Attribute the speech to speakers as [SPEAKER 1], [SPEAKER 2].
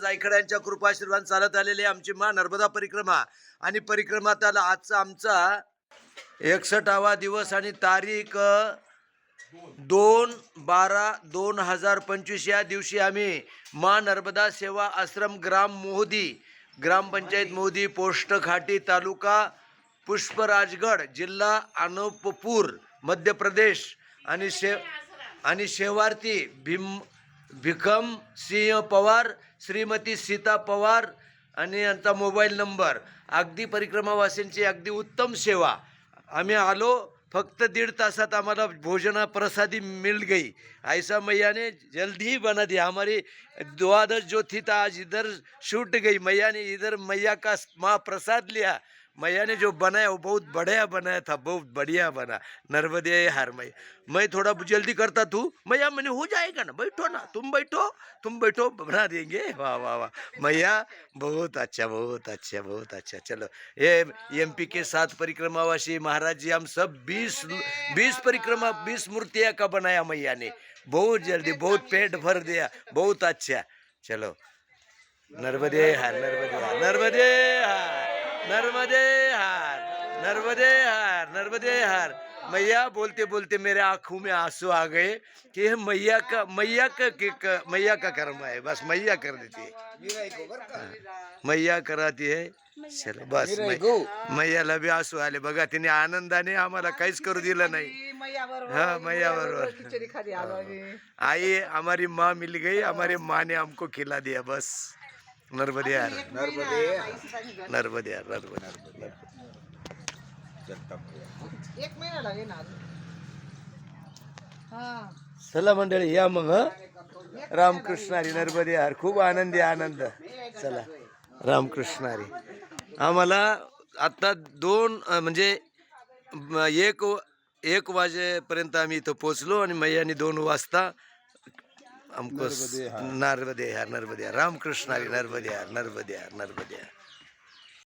[SPEAKER 1] जायखड्यांच्या कृपाशीर्वाद चालत आलेली आमची मा नर्मदा परिक्रमा. आणि परिक्रमात आला आजचा आमचा एकसठावा दिवस आणि तारीख दोन बारा दोन हजार पंचवीस या दिवशी आम्ही मा नर्मदा सेवा आश्रम ग्राम मोहदी ग्रामपंचायत मोहदी पोस्ट खाटी तालुका पुष्पराजगड जिल्हा अनूपपूर मध्य प्रदेश आणि शे आणि शेवार्थी भीम भिकम सिंह पवार श्रीमती सीता पवार आणि यांचा मोबाईल नंबर. अगदी परिक्रमावासींची अगदी उत्तम सेवा. आम्ही आलो फक्त दीड तासात आम्हाला भोजना प्रसादी मिल गई. ऐसा मैया ने जल्दी ही बना दिया. हमारी द्वादश जो थी था आज इधर छूट गई. मैया ने इधर मैया का महाप्रसाद लिया. मैया ने जो बनाया वो बहुत बढ़िया बनाया था बहुत बढ़िया बना। नर्मदे हार मैया। मैं थोड़ा जल्दी करता तू। मैया मैंने हो जाएगा ना? बैठो ना। तुम बैठो तुम बैठो बना देंगे। वाह वाह वाह। मैया बहुत अच्छा बहुत अच्छा बहुत अच्छा। चलो ये एमपी के साथ परिक्रमावासी महाराज जी हम सब बीस बीस परिक्रमा बीस मूर्तियाँ का बनाया मैया ने। बहुत जल्दी बहुत पेट भर दिया। बहुत अच्छा। चलो नर्मदे हार नर्मदे हार नर्मदे हार। नर्मदे हार नर्मदे हार नर्मदे हार. मैया बोलते बोलते मेरे आंखों में आंसू आ गए कि मैया का मैया का, के- मैया का कर्म है बस मैया कर देती है। मैया कराती है। चलो बस मैयाला बी आंसू आले बघा तिने आनंदाने आम्हाला काहीच करू दिलं नाही. हा मैया बरोबर आई हमारी माँ मिल गई हमारे माँ ने हमको खिला दिया बस. नर्मदे यार.
[SPEAKER 2] नर्मदे
[SPEAKER 1] नर्मदे यार नर्मदे
[SPEAKER 2] एक महिना लागेल ना अजून. हा.
[SPEAKER 1] चला मंडळी या मग? रामकृष्ण हरी नर्मदे यार. खूप आनंदी आनंद. चला. रामकृष्ण हरी आम्हाला आता दोन म्हणजे एक एक वाजेपर्यंत आम्ही इथं पोचलो आणि मैयानी दोन वाजता हमको नर्मदे यार नर्मदे यार रामकृष्ण हरी नर्मदे यार नर्मदे यार नर्मदे यार